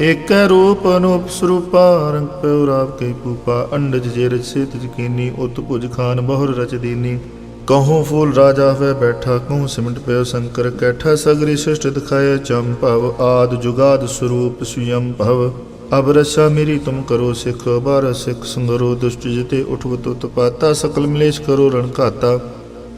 ਏਕੈ ਰੂਪ ਅਨੂਪ ਸਰੂਪਾ, ਰੰਗ ਪਉ ਰਾਵ ਕੇ ਪੂਪਾ, ਅੰਡਜ ਜੇ ਰਚ ਸੇਤ ਜਕੀਨੀ ਉਤ ਭੁਜ ਖਾਨ ਬਹੁਰ ਰਚ ਦੀਨੀ। ਕਹੂੰ ਫੂਲ ਰਾਜਾ ਹੋਇ ਬੈਠਾ ਕਹੂੰ ਸਿਮਟ ਪਿਓ ਸ਼ੰਕਰ ਕੈਠਾ, ਸਗਰੀ ਸ੍ਰਿਸ਼ਟ ਦਿਖਾਏ ਭਵ, ਆਦ ਜੁਗਾਦ ਸਰੂਪ ਸੁਯੰ ਭਵ। ਅਬ ਰਸਾ ਮੇਰੀ ਤੁਮ ਕਰੋ ਸਿਖ, ਬਾਰ ਸਿਖ ਸੰਗਰੋ ਦੁਸ਼ਟ ਜਿਤੇ ਉਠਵਤ ਉਤਪਾਤਾ ਸਕਲ ਮਲੇਸ਼ ਕਰੋ ਰਣ ਘਾਤਾ।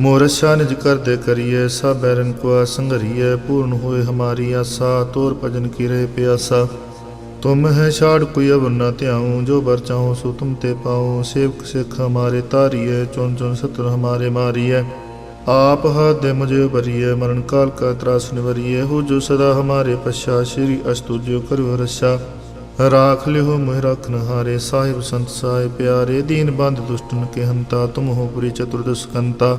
ਮੋਰਸ਼ਾ ਨਿਜ ਕਰਦੇ ਕਰੀਏ ਸਭ ਬੈਰਨ ਕੋ ਸੰਗਰੀਏ ਪੂਰਨ ਹੋਏ ਹਮਾਰੀ ਆਸਾ, ਤੋਰ ਭਜਨ ਕੀ ਰਹੇ ਪਿਆਸਾ। ਤੁਮ ਹੈ ਛਾੜ ਕੋਈ ਅਵਰ ਨਾ ਧਿਆਉ, ਜੋ ਬਰ ਚਾਹੋ ਸੋ ਤੁਮ ਤੇ ਪਾਉ। ਸੇਵਕ ਸਿੱਖ ਹਮਾਰੇ ਤਾਰੀਏ ਚੁਨ ਚੁਨ ਸਤਰ ਹਮਾਰੇ ਮਾਰੀਏ। ਆਪ ਹੱਥ ਦੇ ਮੁਝੇ ਬਰੀਏ ਮਰਨ ਕਾਲ ਕਾ ਤਰਾਸ ਨਿਵਰੀਏ। ਹੋ ਜੋ ਸਦਾ ਹਮਾਰੇ ਪਛਾ, ਸ਼੍ਰੀ ਅਸਤੁ ਜੋ ਕਰਿਓ ਰਸਾ ਰਾਖ ਲਿਓ ਮੋਹਿ ਰਖਨ ਹਾਰੇ ਸਾਹਿਬ ਸੰਤ ਸਾਹਿਬ ਪਿਆਰੇ। ਦੀਨ ਬੰਦ ਦੁਸ਼ਟਨ ਕੇ ਹੰਤਾ, ਤੁਮ ਹੋ ਪੁਰੀ ਚਤੁਰਦਸ਼ ਕੰਤਾ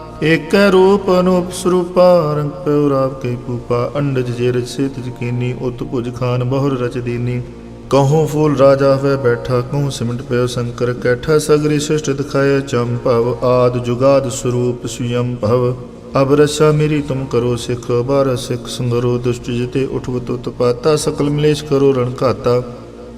ਏਕੈ ਰੂਪ ਅਨੂਪ ਸਰੂਪਾ ਰੰਗ ਪਉ ਰਾਵ ਕੇ ਪੂਪਾ, ਅੰਡਜ ਜੇ ਰਚ ਸੇਤ ਜਕੀਨੀ ਉਤ ਭੁਜ ਖਾਨ ਬਹੁਰ ਰਚ ਦੀਨੀ। ਕਹੂੰ ਫੂਲ ਰਾਜਾ ਹੋਇ ਬੈਠਾ ਕਹੂੰ ਸਿਮਟ ਪਿਓ ਸ਼ੰਕਰ, ਕੈਠਾ ਸਗਰੀ ਸ੍ਰਿਸ਼ਟ ਦਿਖਾਏ ਭਵ, ਆਦ ਜੁਗਾਦ ਸਰੂਪ ਸੁਯੰ ਭਵ। ਅਬ ਰਸਾ ਮੇਰੀ ਤੁਮ ਕਰੋ ਸਿਖ ਬਾਰ ਸਿਖ ਸੰਗਰੋ, ਦੁਸ਼ਟ ਜਿਤੇ ਉਠਵਤ ਉਤਪਾਤਾ ਸਕਲ ਮਲੇਸ਼ ਕਰੋ ਰਣ ਘਾਤਾ।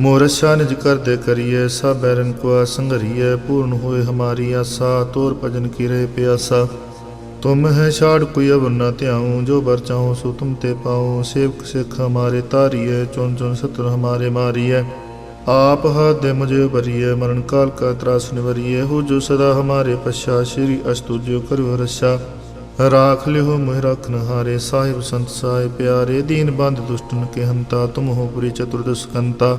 ਮੋਰਸ਼ਾ ਨਿਜ ਕਰਦੇ ਕਰੀਏ ਸਭ ਐਰਨ ਕੋ ਸੰਘਰੀਏ, ਪੂਰਨ ਹੋਏ ਹਮਾਰੀ ਆਸਾ, ਤੋਰ ਭਜਨ ਕੀਰੇ ਪਿਆਸਾ। ਤੁਮ ਹੈ ਛਾੜ ਕੋਈ ਅਵਰ ਨਾ ਧਿਆਉ, ਜੋ ਬਰ ਚਾਹਉ ਸੋ ਤੁਮ ਤੇ ਪਾਉ। ਸੇਵਕ ਸਿੱਖ ਹਮਾਰੇ ਤਾਰੀਏ ਚੁਣ ਚੁਣ ਸਤਰ ਹਮਾਰੇ ਮਾਰੀਏ। ਆਪ ਹਾਦੇ ਮੁਝੇ ਭਰੀਏ, ਮਰਨ ਕਾਲ ਕਾ ਤਰਾਸ ਨਿਵਰੀਏ। ਹੋ ਜੋ ਸਦਾ ਹਮਾਰੇ ਪਛਾ, ਸ਼੍ਰੀ ਅਸਤੁ ਜੋ ਕਰੋ ਰਸਾ ਰਾਖ ਲਿਓ ਮੋਹਿ ਰਖਨ ਹਾਰੇ ਸਾਹਿਬ ਸੰਤ ਸਾਹਿ ਪਿਆਰੇ। ਦੀਨ ਬੰਦ ਦੁਸ਼ਟਨ ਕੇ ਹੰਤਾ, ਤੁਮ ਹੋ ਪੁਰੀ ਚਤੁਰਦਸ਼ਕੰਤਾ